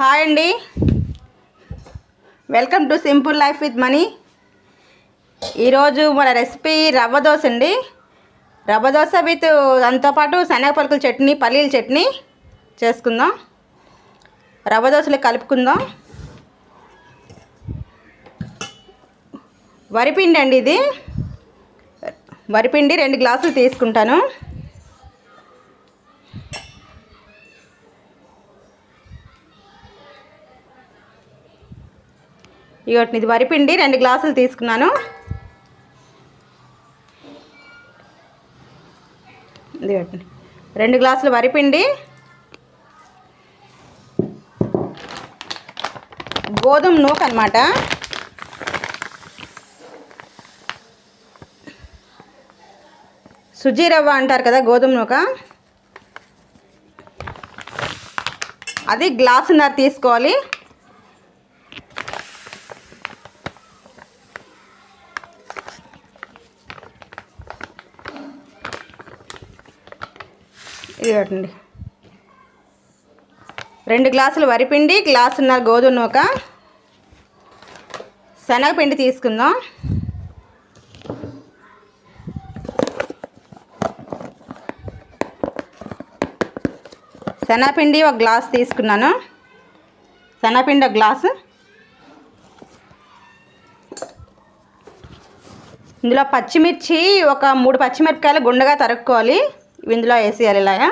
Hi అండి. Welcome to simple life with money ఈరోజు మన రెసిపీ రవ్వ దోశ అండి. రవ్వ దోశ విత్ దాంతోపాటు శనగపలుకుల చట్నీ పల్లీల చట్నీ చేసుకుందాం. రవ్వ దోశలు కలుపుకుందాం. వరిపిండి అండి ఇది. వరిపిండి రెండు గ్లాసులు తీసుకుంటాను. ఇగోటి ఇది వరిపిండి రెండు గ్లాసులు తీసుకున్నాను. ఇదిగోటి రెండు గ్లాసులు వరిపిండి గోధుమ నూక అనమాట సుజీ రవ్వ అంటారు కదా గోధుమ నూక. అది గ్లాసున్నర తీసుకోవాలి. ఇది రెండు గ్లాసులు వరిపిండి గ్లాసున్నర గోధుమ నూక శనగపిండి తీసుకుందాం. శనగపిండి ఒక గ్లాస్ తీసుకున్నాను. శనగపిండి ఒక గ్లాసు. ఇందులో పచ్చిమిర్చి ఒక మూడు పచ్చిమిరపకాయలు గుండగా తరుక్కోవాలి. ఇందులో వేసేయాలి ఇలాగా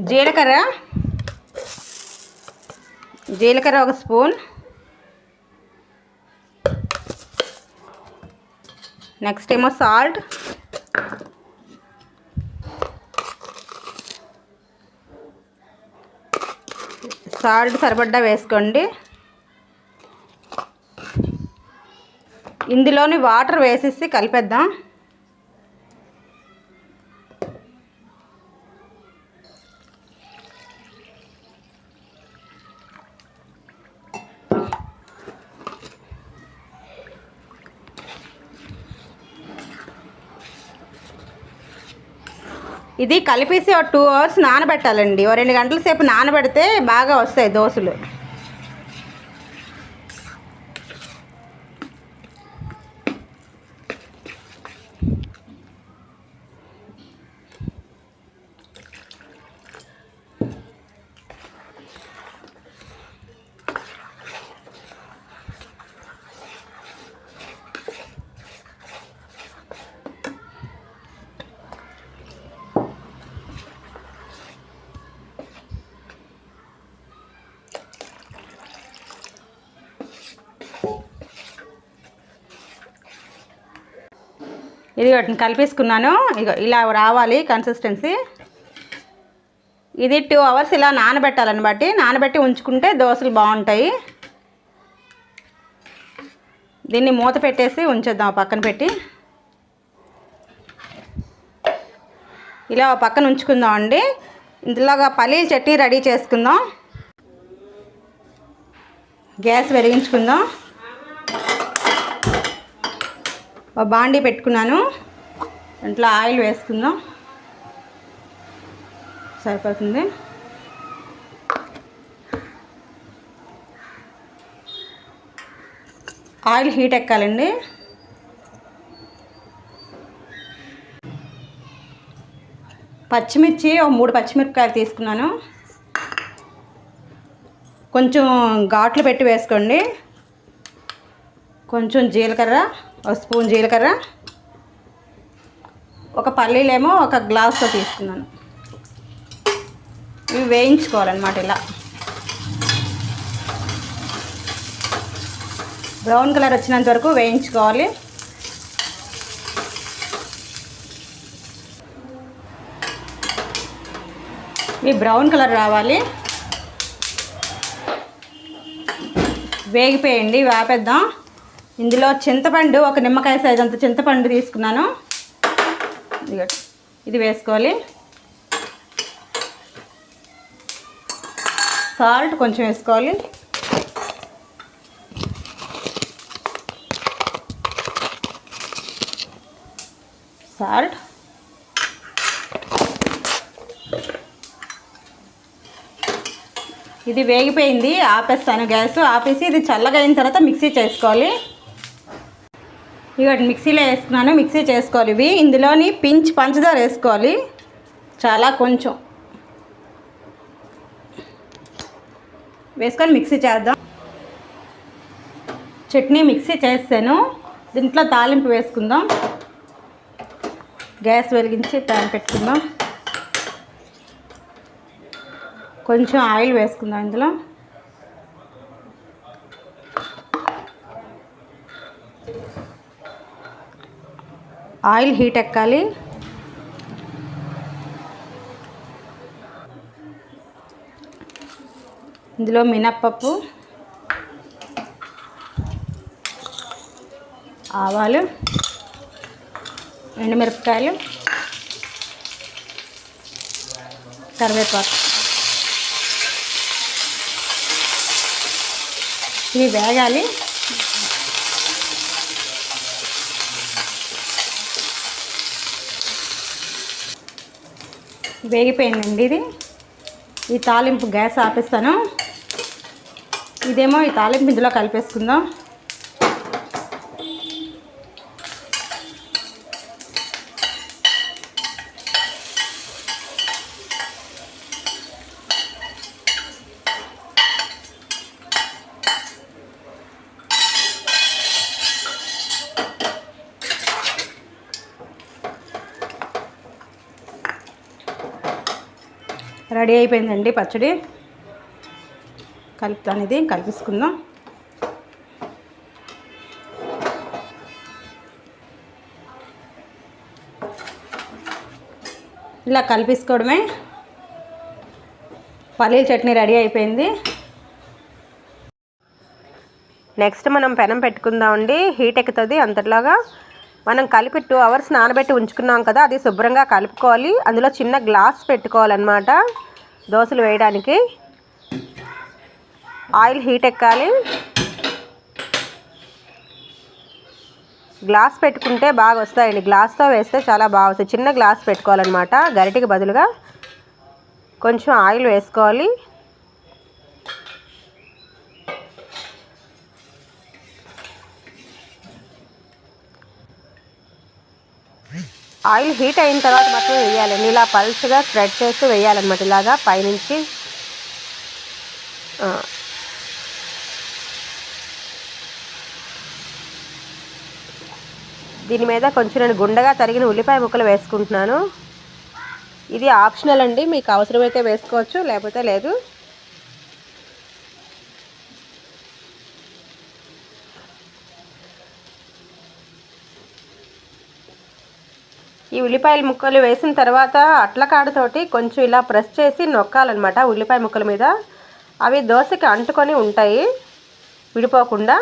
జీలకర్ర. జీలకర్ర ఒక స్పూన్. నెక్స్ట్ ఏమో సాల్ట్. సాల్ట్ సరిపడ్డా వేసుకోండి. ఇందులోని వాటర్ వేసేసి కలిపేద్దాం. ఇది కలిపేసి ఒక టూ అవర్స్ నానబెట్టాలండి. ఓ రెండు గంటల సేపు నానబెడితే బాగా వస్తాయి దోశలు. ఇది కలిపేసుకున్నాను. ఇక ఇలా రావాలి కన్సిస్టెన్సీ ఇది టూ అవర్స్ ఇలా నానబెట్టాలని బట్టి నానబెట్టి ఉంచుకుంటే దోశలు బాగుంటాయి. దీన్ని మూత పెట్టేసి ఉంచేద్దాం పక్కన పెట్టి. ఇలా పక్కన ఉంచుకుందాం అండి. ఇందులోగా పల్లీల చట్నీ రెడీ చేసుకుందాం. గ్యాస్ వెలిగించుకుందాం ఒక బాండీ పెట్టుకున్నాను. దాంట్లో ఆయిల్ వేసుకుందాం. సరిపోతుంది. ఆయిల్ హీట్ ఎక్కాలండి. పచ్చిమిర్చి ఒక మూడు పచ్చిమిరపకాయలు తీసుకున్నాను. కొంచెం ఘాట్లు పెట్టి వేసుకోండి. కొంచెం జీలకర్ర. ఒక స్పూన్ జీలకర్ర ఒక పల్లీలేమో ఒక గ్లాస్తో తీసుకున్నాను. ఇవి వేయించుకోవాలన్నమాట ఇలా. బ్రౌన్ కలర్ వచ్చినంత వరకు వేయించుకోవాలి. ఇవి బ్రౌన్ కలర్ రావాలి. వేగిపోయండి వేపేద్దాం. ఇందులో చింతపండు ఒక నిమ్మకాయ సైజ్ అంత చింతపండు తీసుకున్నాను. ఇది వేసుకోవాలి. సాల్ట్ కొంచెం వేసుకోవాలి. సాల్ట్. ఇది వేగిపోయింది ఆపేస్తాను గ్యాస్. ఆపేసి ఇది చల్లగా అయిన తర్వాత మిక్సీ చేసుకోవాలి. ఇక మిక్సీలో వేసుకున్నాను మిక్సీ చేసుకోవాలి ఇవి. ఇందులోని పించ్ పంచదార వేసుకోవాలి. చాలా కొంచెం. వేసుకొని మిక్సీ చేద్దాం. చట్నీ మిక్సీ చేస్తాను. దీంట్లో తాలింపు వేసుకుందాం. గ్యాస్ వెలిగించి ప్యాన్ పెట్టుకుందాం. కొంచెం ఆయిల్ వేసుకుందాం ఇందులో. ఆయిల్ హీట్ ఎక్కాలి. ఇందులో మినప్పప్పు ఆవాలు ఎండుమిరపకాయలు కరివేపాకు. ఇవి వేగాలి. వేగిపోయిందండి ఇది. ఈ తాలింపు గ్యాస్ ఆపేస్తాను. ఇదేమో ఈ తాలింపు ఇందులో కలిపేసుకుందాం. రెడీ అయిపోయిందండి పచ్చడి. కలుపుతాను ఇది కలిపిసుకుందాం. ఇలా కలిపేసుకోవడమే. పల్లీల చట్నీ రెడీ అయిపోయింది. నెక్స్ట్ మనం పెనం పెట్టుకుందామండి. హీట్ ఎక్కుతుంది అంతట్లాగా మనం కలిపి టూ అవర్స్ నానబెట్టి ఉంచుకున్నాం కదా అది శుభ్రంగా కలుపుకోవాలి. అందులో చిన్న గ్లాస్ పెట్టుకోవాలన్నమాట దోశలు వేయడానికి. ఆయిల్ హీట్ ఎక్కాలి. గ్లాస్ పెట్టుకుంటే బాగా వస్తాయండి. గ్లాస్తో వేస్తే చాలా బాగా వస్తాయి. చిన్న గ్లాస్ పెట్టుకోవాలన్నమాట గరిటికి బదులుగా. కొంచెం ఆయిల్ వేసుకోవాలి. ఆయిల్ హీట్ అయిన తర్వాత మాత్రం వేయాలండి ఇలా పల్స్గా స్ప్రెడ్ చేస్తూ వేయాలన్నమాట. ఇలాగా పైనుంచి దీని మీద కొంచెం నేను గుండగా తరిగిన ఉల్లిపాయ ముక్కలు వేసుకుంటున్నాను. ఇది ఆప్షనల్ అండి. మీకు అవసరమైతే వేసుకోవచ్చు లేకపోతే లేదు. ఈ ఉల్లిపాయల ముక్కలు వేసిన తర్వాత అట్లకాడతోటి కొంచెం ఇలా ప్రెస్ చేసి నొక్కాలన్నమాట ఉల్లిపాయ ముక్కల మీద. అవి దోశకి అంటుకొని ఉంటాయి. విడిపోకుండా.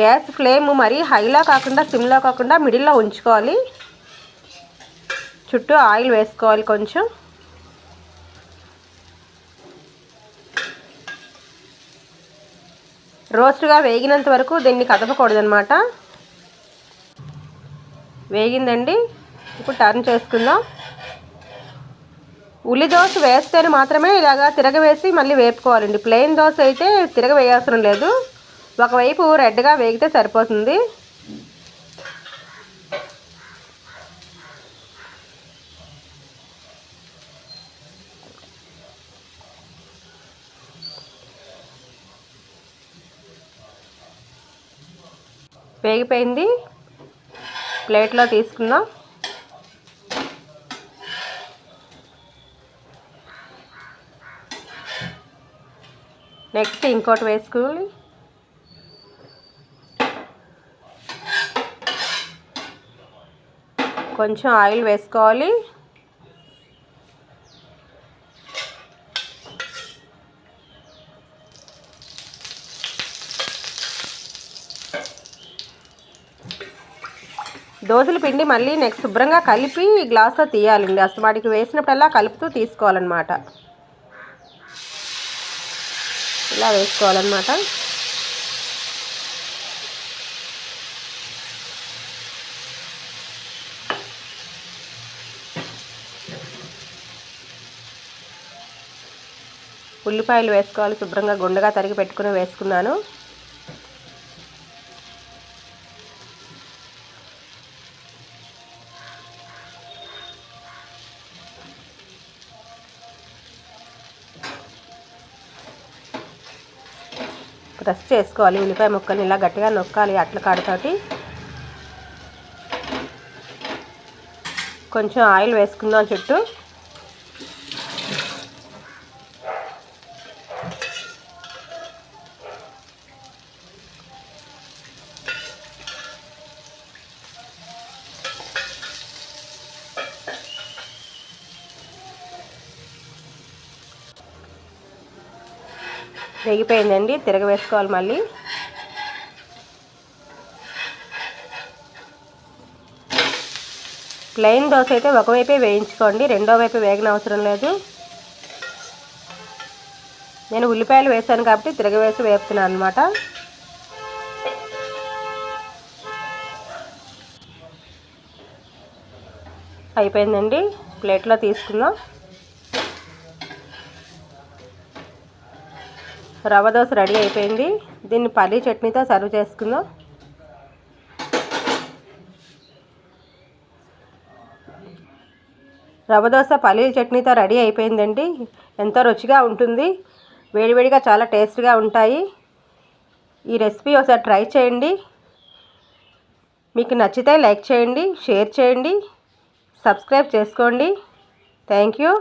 గ్యాస్ ఫ్లేమ్ మరీ హైలో కాకుండా సిమ్లో కాకుండా మిడిల్లో ఉంచుకోవాలి. చుట్టూ ఆయిల్ వేసుకోవాలి కొంచెం. రోస్ట్గా వేగినంత వరకు దీన్ని కదపకూడదనమాట వేగిందండి. ఇప్పుడు టర్న్ చేసుకుందాం. ఉల్లి దోశ వేస్తేనే మాత్రమే ఇలాగా తిరగవేసి మళ్ళీ వేపుకోవాలండి. ప్లెయిన్ దోశ అయితే తిరగ వేయాల్సిన లేదు. ఒకవైపు రెడ్గా వేగితే సరిపోతుంది. వేగిపోయింది. ప్లేట్లో తీసుకుందాం. నెక్స్ట్ ఇంకోటి వేసుకోవాలి. కొంచెం ఆయిల్ వేసుకోవాలి. దోశల పిండి మళ్ళీ నెక్స్ట్ శుభ్రంగా కలిపి గ్లాస్లో తీయాలండి. అసలు వాటికి వేసినప్పుడల్లా కలుపుతూ తీసుకోవాలన్నమాట. ఇలా వేసుకోవాలన్నమాట. ఉల్లిపాయలు వేసుకోవాలి శుభ్రంగా గుండగా తరిగి పెట్టుకుని వేసుకున్నాను. ప్రెస్ చేసుకోవాలి. ఉల్లిపాయ ముక్కల్ని ఇలా గట్టిగా నొక్కాలి అట్ల కాడతోటి కొంచెం ఆయిల్ వేసుకుందాం చుట్టూ. వేగిపోయిందండి తిరగవేసుకోవాలి మళ్ళీ. ప్లెయిన్ దోశ అయితే ఒకవైపే వేయించుకోండి రెండో వైపు వేగన అవసరం లేదు. నేను ఉల్లిపాయలు వేసాను కాబట్టి తిరగవేసి వేపుతున్నాను అనమాట అయిపోయిందండి ప్లేట్లో తీసుకుందాం. రవ్వ దోశ రెడీ అయిపోయింది. దీన్ని పల్లీ చట్నీతో సర్వ్ చేసుకుందాం. రవ దోశ పల్లీల చట్నీతో రెడీ అయిపోయిందండి. ఎంతో రుచిగా ఉంటుంది. వేడివేడిగా చాలా టేస్ట్గా ఉంటాయి. ఈ రెసిపీ ఒకసారి ట్రై చేయండి. మీకు నచ్చితే లైక్ చేయండి షేర్ చేయండి సబ్స్క్రైబ్ చేసుకోండి. Thank you.